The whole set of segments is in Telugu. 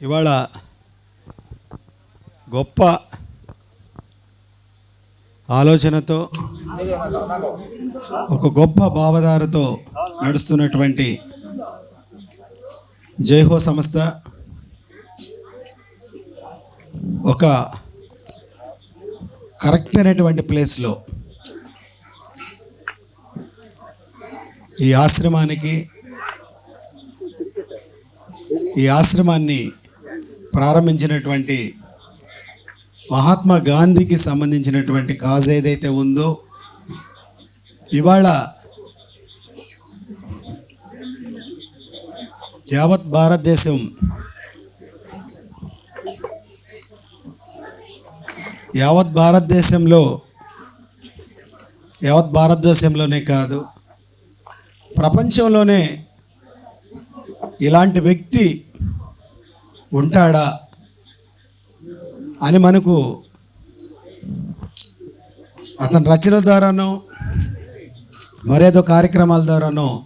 ఇవాళ గొప్ప ఆలోచనతో ఒక గొప్ప భావధారతో నడుస్తున్నటువంటి జైహో సంస్థ ఒక కరెక్ట్ అయినటువంటి ప్లేస్లో ఈ ఆశ్రమానికి ఈ ఆశ్రమాన్ని ప్రారంభించినటువంటి మహాత్మా గాంధీకి సంబంధించినటువంటి కాజ్ ఏదైతే ఉందో ఇవాళ యావత్ భారతదేశం యావత్ భారతదేశంలో యావత్ భారతదేశంలోనే కాదు ప్రపంచంలోనే ఇలాంటి వ్యక్తి ఉంటాడా అని మనకు అతని రచనల ద్వారానో మరేదో కార్యక్రమాల ద్వారానో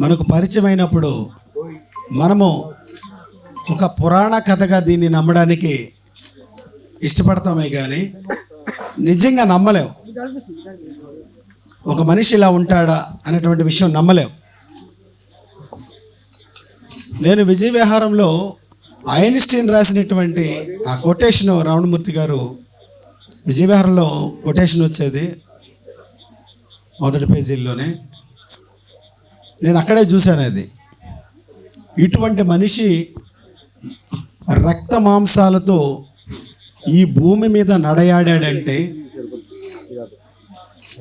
మనకు పరిచయం అయినప్పుడు మనము ఒక పురాణ కథగా దీన్ని నమ్మడానికి ఇష్టపడతామే కానీ నిజంగా నమ్మలేం. ఒక మనిషి ఇలా ఉంటాడా అనేటువంటి విషయం నమ్మలేం. నేను విజయ విహారంలో ఐన్స్టీన్ రాసినటువంటి ఆ కొటేషన్ రావణమూర్తి గారు విజయ కొటేషన్ వచ్చేది మొదటి పేజీల్లోనే. నేను అక్కడే చూశాను అది ఇటువంటి మనిషి రక్త మాంసాలతో ఈ భూమి మీద నడయాడాడంటే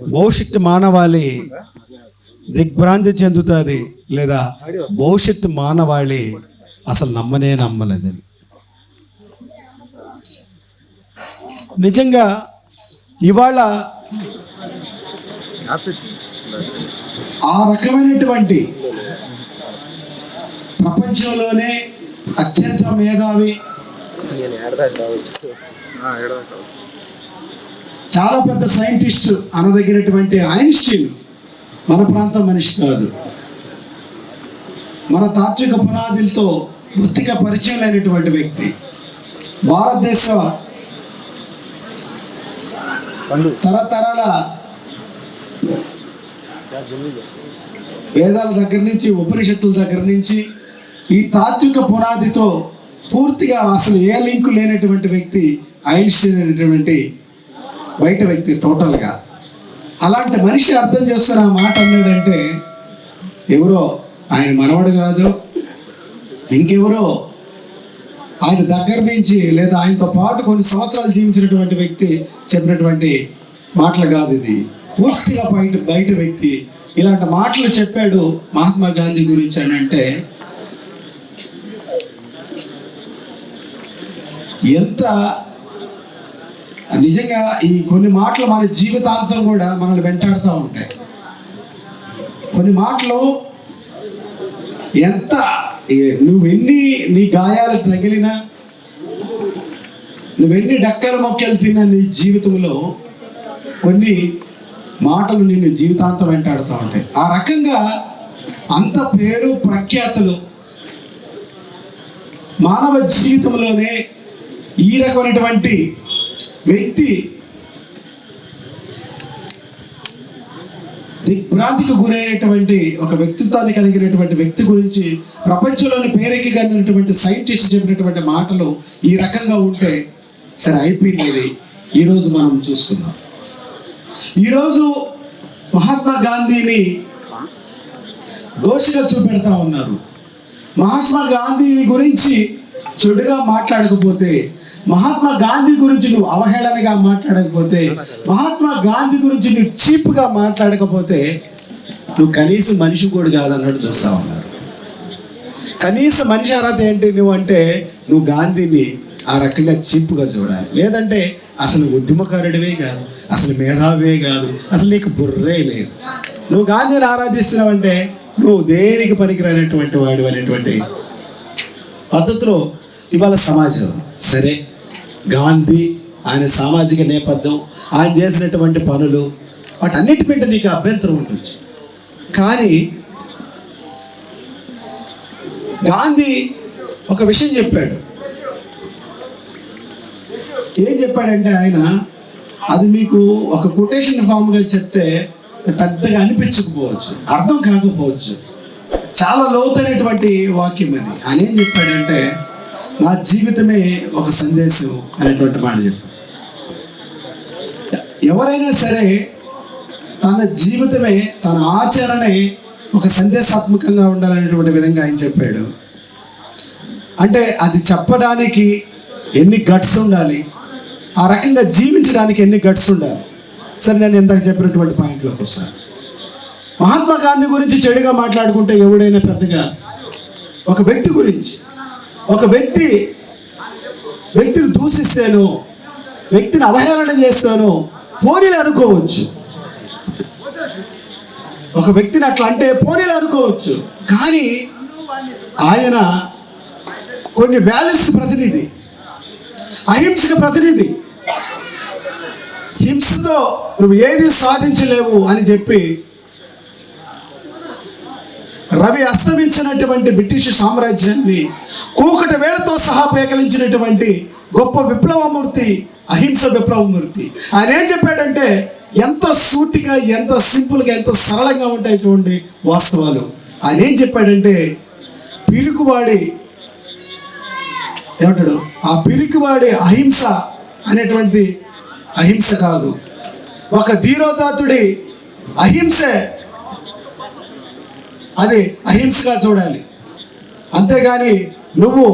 భవిష్యత్తు మానవాళి దిగ్భ్రాంతి చెందుతుంది లేదా భవిష్యత్తు మానవాళి అసలు నమ్మనే నమ్మలేదు నిజంగా ఇవాళ ఆ రకమైనటువంటి ప్రపంచంలోనే అత్యంత మేధావి చాలా పెద్ద సైంటిస్ట్ అనదగినటువంటి ఐన్స్టీన్ మన ప్రాంతం మనిషి కాదు. మన తాత్విక పునాదులతో వృత్తిగా పరిచయం లేనటువంటి వ్యక్తి. భారతదేశ తరతరాల వేదాల దగ్గర నుంచి ఉపనిషత్తుల దగ్గర నుంచి ఈ తాత్విక పునాదితో పూర్తిగా అసలు ఏ లింకు లేనటువంటి వ్యక్తి ఐన్స్టీన్ అనేటువంటి బయట వ్యక్తి టోటల్గా. అలాంటి మనిషి అర్థం చేస్తున్న మాట అన్నాడంటే ఎవరో ఆయన మనవడు కాదు ఇంకెవరో ఆయన దగ్గర నుంచి లేదా ఆయనతో పాటు కొన్ని సంవత్సరాలు జీవించినటువంటి వ్యక్తి చెప్పినటువంటి మాటలు కాదు ఇది. పూర్తిగా బయట బయట వ్యక్తి ఇలాంటి మాటలు చెప్పాడు మహాత్మా గాంధీ గురించి అని అంటే ఎంత నిజంగా ఈ కొన్ని మాటలు మన జీవితాంతం కూడా మనల్ని వెంటాడుతూ ఉంటాయి. కొన్ని మాటలు ఎంత నువ్వెన్ని నీ గాయాలు తగిలినా నువ్వెన్ని డక్కర మొక్కలు తిన్నా నీ జీవితంలో కొన్ని మాటలు నిన్ను జీవితాంతం వెంటాడుతూ ఉంటాయి. ఆ రకంగా అంత పేరు ప్రఖ్యాతులు మానవ జీవితంలోనే ఈ రకమైనటువంటి వ్యక్తి దిగ్భ్రాంతికి గురైనటువంటి ఒక వ్యక్తిత్వాన్ని కలిగినటువంటి వ్యక్తి గురించి ప్రపంచంలోని పేరెక్కిగలిగినటువంటి సైంటిస్ట్ చెప్పినటువంటి మాటలు ఈ రకంగా ఉంటే సరే అయిపోయింది ఈరోజు మనం చూసుకున్నాం ఈరోజు మహాత్మా గాంధీని దోషిగా చూపెడతా ఉన్నారు. మహాత్మా గాంధీని గురించి చెడుగా మాట్లాడకపోతే మహాత్మా గాంధీ గురించి నువ్వు అవహేళనగా మాట్లాడకపోతే మహాత్మా గాంధీ గురించి నువ్వు చీప్గా మాట్లాడకపోతే నువ్వు కనీసం మనిషి కూడా కాదన్నట్టు చూస్తా ఉన్నారు. కనీస మనిషి అర్హత ఏంటి నువ్వు అంటే నువ్వు గాంధీని ఆ రకంగా చీప్గా చూడాలి. లేదంటే అసలు ఉద్యమకారుడివే కాదు అసలు మేధావే కాదు అసలు నీకు బుర్రే లేదు. నువ్వు గాంధీని ఆరాధిస్తున్నావంటే నువ్వు దేనికి పనికిరానటువంటి వాడు అనేటువంటి పద్ధతిలో ఇవాళ సమాజం సరే. గాంధీ ఆయన సామాజిక నేపథ్యం ఆయన చేసినటువంటి పనులు వాటన్నిటి మీద నీకు అభ్యంతరం ఉంటుంది. కానీ గాంధీ ఒక విషయం చెప్పాడు. ఏం చెప్పాడంటే ఆయన అది మీకు ఒక కొటేషన్ ఫామ్గా చెప్తే పెద్దగా అనిపించకపోవచ్చు అర్థం కాకపోవచ్చు. చాలా లోతైనటువంటి వాక్యం అది. ఆయన ఏం చెప్పాడంటే నా జీవితమే ఒక సందేశం అనేటువంటి మాట ఎవరైనా సరే తన జీవితమే తన ఆచరణే ఒక సందేశాత్మకంగా ఉండాలనేటువంటి విధంగా ఆయన చెప్పాడు. అంటే అది చెప్పడానికి ఎన్ని గట్స్ ఉండాలి ఆ రకంగా జీవించడానికి ఎన్ని గట్స్ ఉండాలి. సరే నేను ఇందాక చెప్పినటువంటి పాయింట్లోకి వస్తాను మహాత్మా గాంధీ గురించి చెడుగా మాట్లాడుకుంటే ఎవడైనా పెద్దగా ఒక వ్యక్తి గురించి ఒక వ్యక్తి వ్యక్తిని దూషిస్తాను వ్యక్తిని అవహేళన చేస్తానో పోనీలు అనుకోవచ్చు. ఒక వ్యక్తిని అట్లా అంటే పోనీలు అనుకోవచ్చు. కానీ ఆయన కొన్ని వాల్యూస్ ప్రతినిధి అహింసకు ప్రతినిధి. హింసతో నువ్వు ఏది సాధించలేవు అని చెప్పి రవి అస్తమించినటువంటి బ్రిటిష్ సామ్రాజ్యాన్ని కూకట వేళతో సహా పేకలించినటువంటి గొప్ప విప్లవమూర్తి అహింస విప్లవమూర్తి. ఆయన ఏం చెప్పాడంటే ఎంత సూటిగా ఎంత సింపుల్గా ఎంత సరళంగా ఉంటాయి చూడండి వాస్తవాలు. ఆయన ఏం చెప్పాడంటే పిరుకువాడి ఏమంటాడు? ఆ పిరుకువాడి అహింస అనేటువంటిది అహింస కాదు. ఒక ధీరోదాతుడి అహింసే అది అహింసగా చూడాలి. అంతేగాని నువ్వు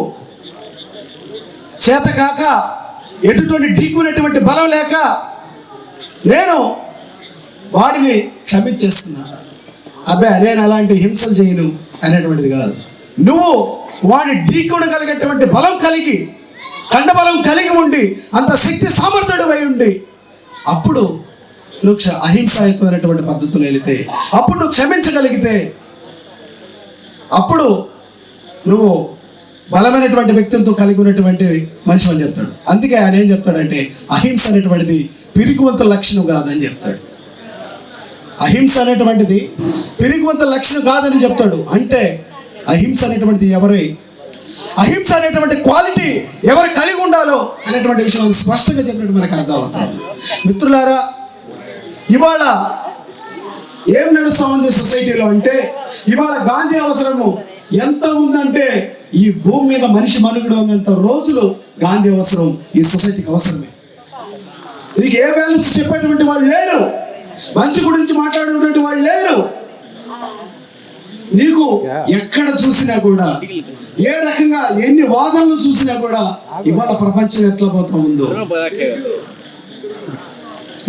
చేతకాక ఎటువంటి ఢీకునేటువంటి బలం లేక నేను వాడిని క్షమించేస్తున్నాను అబ్బే నేను అలాంటి హింసలు చేయను అనేటువంటిది కాదు. నువ్వు వాడిని ఢీకొనగలిగేటువంటి బలం కలిగి కండబలం కలిగి ఉండి అంత శక్తి సామర్థ్యుడు అయి ఉండి అప్పుడు నువ్వు అహింసాయుతమైనటువంటి పద్ధతులు వెళితే అప్పుడు నువ్వు క్షమించగలిగితే అప్పుడు నువ్వు బలమైనటువంటి వ్యక్తులతో కలిగి ఉన్నటువంటి మనిషి అని చెప్తాడు. అందుకే ఆయన ఏం చెప్తాడంటే అహింస అనేటువంటిది పిరికివంత లక్షణం కాదని చెప్తాడు. అహింస అనేటువంటిది పిరికివంత లక్షణం కాదని చెప్తాడు. అంటే అహింస అనేటువంటిది ఎవరి? అహింస అనేటువంటి క్వాలిటీ ఎవరు కలిగి ఉండాలో అనేటువంటి విషయం స్పష్టంగా చెప్పినట్టు మనకు అర్థం అవుతుంది మిత్రులారా ఇవాళ ఏం నడుస్తా ఉంది సొసైటీలో అంటే ఇవాళ గాంధీ అవసరము ఎంత ఉందంటే ఈ భూమి మీద మనిషి మనుగడ ఉన్నంత రోజులు గాంధీ అవసరం ఈ సొసైటీకి అవసరమే. దీనికి ఏ వాల్యూస్ చెప్పేటువంటి వాళ్ళు లేరు. మంచి గురించి మాట్లాడేటువంటి వాళ్ళు లేరు. నీకు ఎక్కడ చూసినా కూడా ఏ రకంగా ఎన్ని వాదనలు చూసినా కూడా ఇవాళ ప్రపంచం ఎట్లా పోతా ఉందో.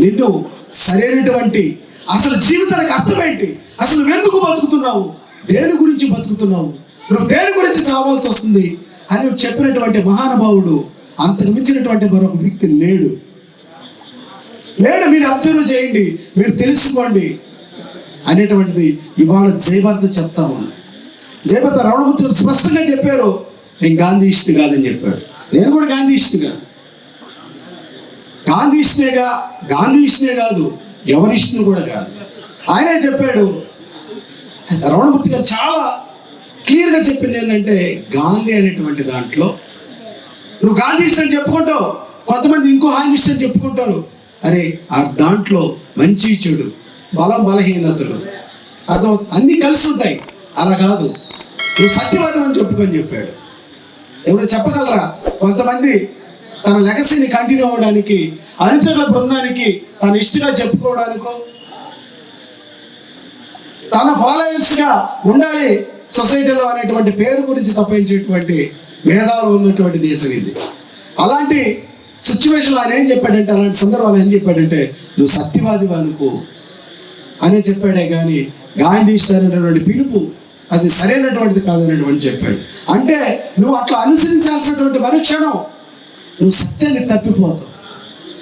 నిన్ను సరైనటువంటి అసలు జీవితానికి అర్థమేంటి? అసలు ఎందుకు బతుకుతున్నావు? దేని గురించి బతుకుతున్నావు? నువ్వు దేని గురించి చావాల్సి వస్తుంది? అని చెప్పినటువంటి మహానుభావుడు అంతకు మించినటువంటి మరొక వ్యక్తి లేడు. లేడు మీరు అబ్జర్వ్ చేయండి మీరు తెలుసుకోండి అనేటువంటిది ఇవాళ జయభర్త చెప్తా ఉంది జయభర్త రమణమూర్తి స్పష్టంగా చెప్పారు నేను గాంధీయిస్ట్ కాదని చెప్పాడు. నేను కూడా గాంధీయిస్ట్గా గాంధీష్నేగా గాంధీష్నే కాదు. ఎవరిష్ను కూడా కాదు. ఆయనే చెప్పాడు రమణమూర్తి గారు చాలా క్లియర్గా చెప్పింది ఏంటంటే గాంధీ అనేటువంటి దాంట్లో నువ్వు గాంధీ అని చెప్పుకుంటావు కొంతమంది ఇంకో హానిష్ట అని చెప్పుకుంటారు. అరే ఆ దాంట్లో మంచి చెడు బలం బలహీనతలు అర్థం అన్నీ కలిసి ఉంటాయి. అలా కాదు. నువ్వు సత్యవాదం అని చెప్పుకొని చెప్పాడు. ఎవరు చెప్పగలరా? కొంతమంది తన లెగసీని కంటిన్యూ అవ్వడానికి అనుచరుల బృందానికి తన ఇష్టగా చెప్పుకోవడానికో తన ఫాలోయర్స్గా ఉండాలి సొసైటీలో అనేటువంటి పేరు గురించి తప్పించేటువంటి మేధావులు ఉన్నటువంటి దేశం ఇది. అలాంటి సిచ్యువేషన్ ఆయన ఏం చెప్పాడంటే అలాంటి సందర్భాలు ఏం చెప్పాడంటే నువ్వు సత్యవాది అనుకో అని చెప్పాడే కానీ గాంధీ అనేటువంటి పిలుపు అది సరైనటువంటిది కాదనేటువంటి చెప్పాడు. అంటే నువ్వు అట్లా అనుసరించాల్సినటువంటి మరుక్షణం నువ్వు సత్యాన్ని తప్పిపోతావు.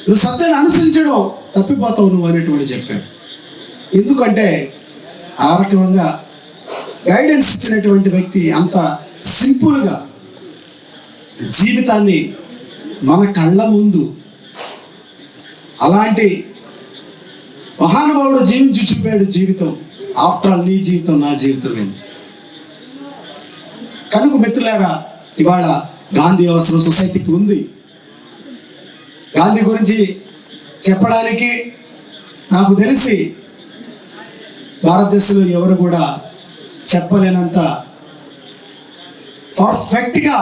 నువ్వు సత్యాన్ని అనుసరించడం తప్పిపోతావు నువ్వు అనేటువంటి చెప్పాడు. ఎందుకంటే ఆ రకంగా గైడెన్స్ ఇచ్చినటువంటి వ్యక్తి అంత సింపుల్గా జీవితాన్ని మన కళ్ళ ముందు అలాంటి మహానుభావుడు జీవించి చూపాడు జీవితం. ఆఫ్టర్ ఆల్ నీ జీవితం నా జీవితమే కనుక మిత్రులారా ఇవాళ గాంధీ అవసరం సొసైటీకి ఉంది. గాంధీ గురించి చెప్పడానికి నాకు తెలిసి భారతదేశంలో ఎవరు కూడా చెప్పలేనంత పర్ఫెక్ట్గా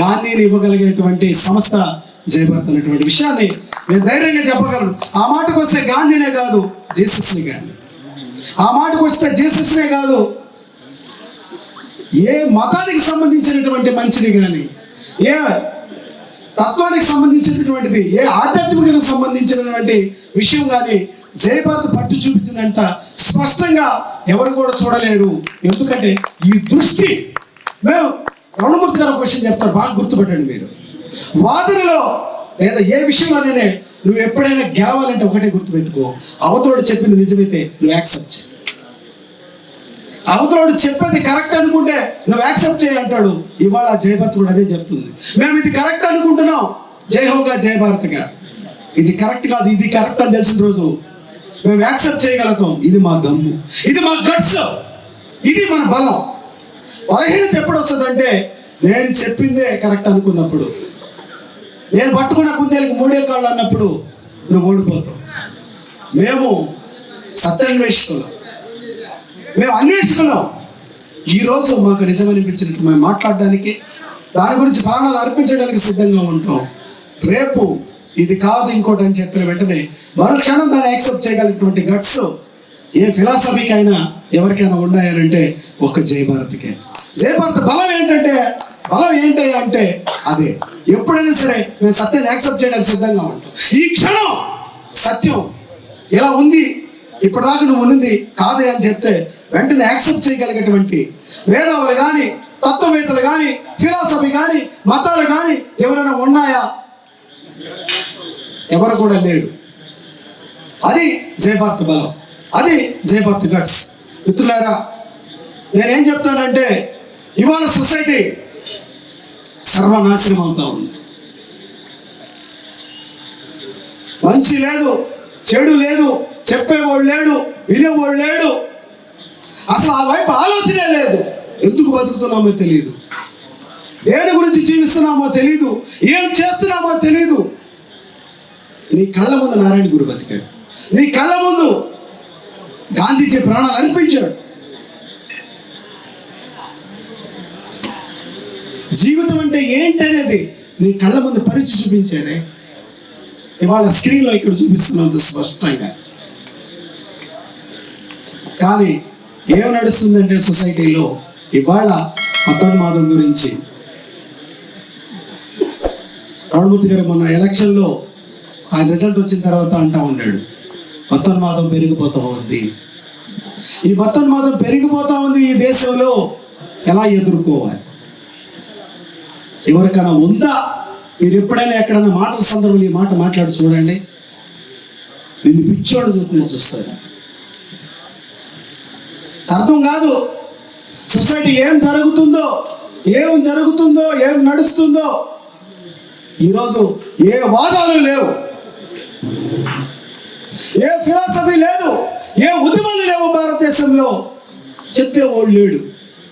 గాంధీని ఇవ్వగలిగినటువంటి సంస్థ జయభారత్ అనేటువంటి విషయాన్ని నేను ధైర్యంగా చెప్పగలను. ఆ మాటకు వస్తే గాంధీనే కాదు జీసస్ని కానీ ఆ మాటకు వస్తే జీసస్నే కాదు ఏ మతానికి సంబంధించినటువంటి మంచిని కానీ ఏ తత్వానికి సంబంధించినటువంటిది ఏ ఆధ్యాత్మికతకు సంబంధించినటువంటి విషయం కానీ జయభారత్ పట్టు చూపించినంత స్పష్టంగా ఎవరు కూడా చూడలేరు. ఎందుకంటే ఈ దృష్టి మేము రుణమూర్తి గారు క్వశ్చన్ చెప్తారు బాగా గుర్తుపెట్టండి మీరు. వాదనలో లేదా ఏ విషయంలోనే నువ్వు ఎప్పుడైనా గెలవాలంటే ఒకటే గుర్తుపెట్టుకో. అవతలోడు చెప్పింది నిజమైతే నువ్వు యాక్సెప్ట్ చేయి. అవతలోడు చెప్పేది కరెక్ట్ అనుకుంటే నువ్వు యాక్సెప్ట్ చేయి అంటాడు. ఇవాళ జయభారత్ కూడా అదే చెప్తుంది. మేము ఇది కరెక్ట్ అనుకుంటున్నాం. జై జయభారత్గా ఇది కరెక్ట్ కాదు ఇది కరెక్ట్ అని తెలిసిన రోజు మేము యాక్సెప్ట్ చేయగలుగుతాం. ఇది మా దమ్ము. ఇది మా గట్స్. ఇది మన బలం. బలహీనత ఎప్పుడు వస్తుందంటే నేను చెప్పిందే కరెక్ట్ అనుకున్నప్పుడు. నేను పట్టుకున్న కుందేలకు మూడే కాళ్ళు అన్నప్పుడు నువ్వు ఓడిపోతావు. మేము సత్యాన్వేషకులం మేము అన్వేషిస్తున్నాం. ఈరోజు మాకు నిజమనిపించినట్టు మేము మాట్లాడడానికి దాని గురించి ప్రాణాలు అర్పించడానికి సిద్ధంగా ఉంటాం. రేపు ఇది కాదు ఇంకోటి అని చెప్పిన వెంటనే మరో క్షణం దాన్ని యాక్సెప్ట్ చేయగలిగినటువంటి గట్స్ ఏ ఫిలాసఫీకి అయినా ఎవరికైనా ఉన్నాయనంటే ఒక జయభారత్కే. జయభారత్ బలం ఏంటంటే బలం ఏంటి అంటే అదే. ఎప్పుడైనా సరే మేము సత్యాన్ని యాక్సెప్ట్ చేయడానికి సిద్ధంగా ఉంటాం. ఈ క్షణం సత్యం ఇలా ఉంది? ఇప్పటిదాకా నువ్వు ఉన్నది కాదే అని చెప్తే వెంటనే యాక్సెప్ట్ చేయగలిగేటువంటి వేదవులు కానీ తత్వవేత్తలు కానీ ఫిలాసఫీ కానీ మతాలు కానీ ఎవరైనా ఉన్నాయా? ఎవరు కూడా లేరు. అది జయభారత్ బలం. అది జయభారత్ గట్స్. మిత్రులారా నేనేం చెప్తానంటే ఇవాళ సొసైటీ సర్వనాశనం అవుతా ఉంది. మంచి లేదు చెడు లేదు చెప్పేవాడు లేడు వినేవాడు లేడు అసలు ఆ వైపు ఆలోచనే లేదు. ఎందుకు బతుకుతున్నామో తెలియదు దేని గురించి జీవిస్తున్నామో తెలియదు ఏం చేస్తున్నామో తెలియదు నీ కళ్ళ ముందు నారాయణ గురు బతికాడు. నీ కళ్ళ ముందు గాంధీజీ ప్రాణాలు అనిపించాడు జీవితం అంటే ఏంటనేది నీ కళ్ళ ముందు పరిచి చూపించారే. ఇవాళ స్క్రీన్లో ఇక్కడ చూపిస్తున్నంత స్పష్టంగా. కానీ ఏం నడుస్తుందంటే సొసైటీలో ఇవాళ మతోన్మాదం గురించి. రాణమూర్తి గారు మొన్న ఎలక్షన్లో ఆయన రిజల్ట్ వచ్చిన తర్వాత అంటా ఉన్నాడు మతోన్మాదం పెరిగిపోతూ ఉంది. ఈ మతోన్మాదం పెరిగిపోతూ ఉంది ఈ దేశంలో ఎలా ఎదుర్కోవాలి? ఎవరికైనా ఉందా? మీరు ఎప్పుడైనా ఎక్కడైనా మాటల సందర్భంలో ఈ మాట మాట్లాడి చూడండి. నిన్ను పిచ్చోడు చూపుని చూస్తారు అర్థం కాదు. సొసైటీ ఏం జరుగుతుందో ఏం జరుగుతుందో ఏం నడుస్తుందో ఈరోజు ఏ వాదాలు లేవు. ఏ ఫిలాసఫీ లేదు ఏ ఉద్యమాలు లేవు భారతదేశంలో. చెప్పేవాడు లేడు.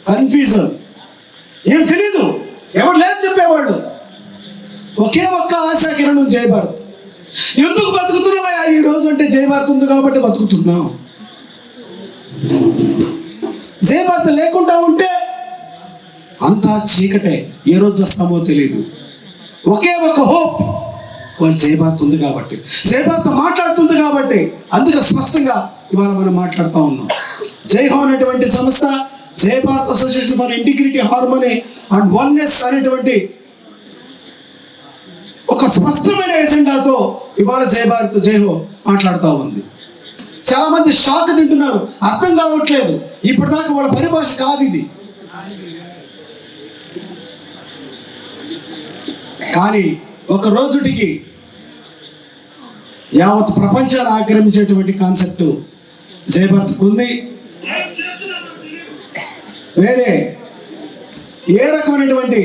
కన్ఫ్యూజన్ ఏం తెలీదు. ఎవరు లేదు చెప్పేవాళ్ళు ఒకే ఒక్క ఆశ కిరణం జయభారత్. ఎందుకు బతుకుతున్నామయ్యా ఈ రోజు అంటే జయభారత్ ఉంది కాబట్టి బతుకుతున్నాం. జయభారత్ లేకుండా ఉంటే అంతా చీకటే. ఏ రోజు వస్తామో తెలియదు ఒకే ఒక హోప్. వాళ్ళు జయభారత్ ఉంది కాబట్టి. జయభారత్ మాట్లాడుతుంది కాబట్టి అందుకే స్పష్టంగా ఇవాళ మనం మాట్లాడుతూ ఉన్నాం. జై హో అనేటువంటి సంస్థ Jai Bharat association for integrity harmony and oneness అనేటువంటి ఒక స్పష్టమైన ఎజెండాతో ఇవాళ జై భారత్ జై హో మాట్లాడుతూ ఉంది. చాలా మంది షాక్ తింటున్నారు. అర్థం కావట్లేదు. ఇప్పటిదాకా వాళ్ళ పరిభాష కాదు ఇది. కానీ ఒక రోజుటికి యావత్ ప్రపంచాన్ని ఆక్రమించేటువంటి కాన్సెప్ట్ జయభర్తకుంది వేరే ఏ రకమైనటువంటి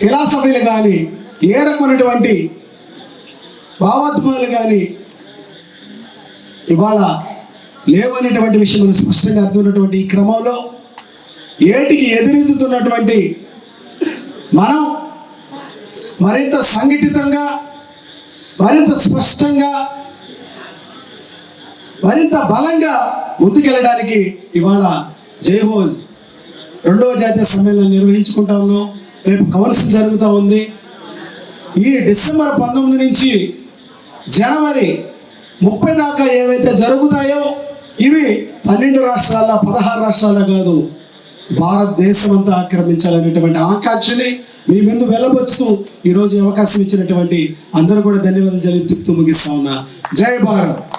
ఫిలాసఫీలు కానీ ఏ రకమైనటువంటి భావాత్మలు కానీ ఇవాళ లేవనేటువంటి విషయం మనకు స్పష్టంగా అర్థమైనటువంటి ఈ క్రమంలో ఏటికి ఎదురెదుతున్నటువంటి మనం మరింత సంఘటితంగా మరింత స్పష్టంగా మరింత బలంగా ముందుకెళ్ళడానికి ఇవాళ జైహోజ్ రెండవ జాతీయ సమ్మేళనం నిర్వహించుకుంటా ఉన్నాం. రేపు కౌన్సిల్ జరుగుతూ ఉంది. ఈ డిసెంబర్ పంతొమ్మిది నుంచి జనవరి ముప్పై దాకా ఏవైతే జరుగుతాయో ఇవి పన్నెండు రాష్ట్రాల పదహారు రాష్ట్రాల కాదు భారతదేశం అంతా ఆక్రమించాలనేటువంటి ఆకాంక్షని మీ ముందు వెళ్ళబోస్తూ ఈరోజు అవకాశం ఇచ్చినటువంటి అందరూ కూడా ధన్యవాదాలు తెలియజేస్తూ ముగిస్తా ఉన్నా. జై భారత్.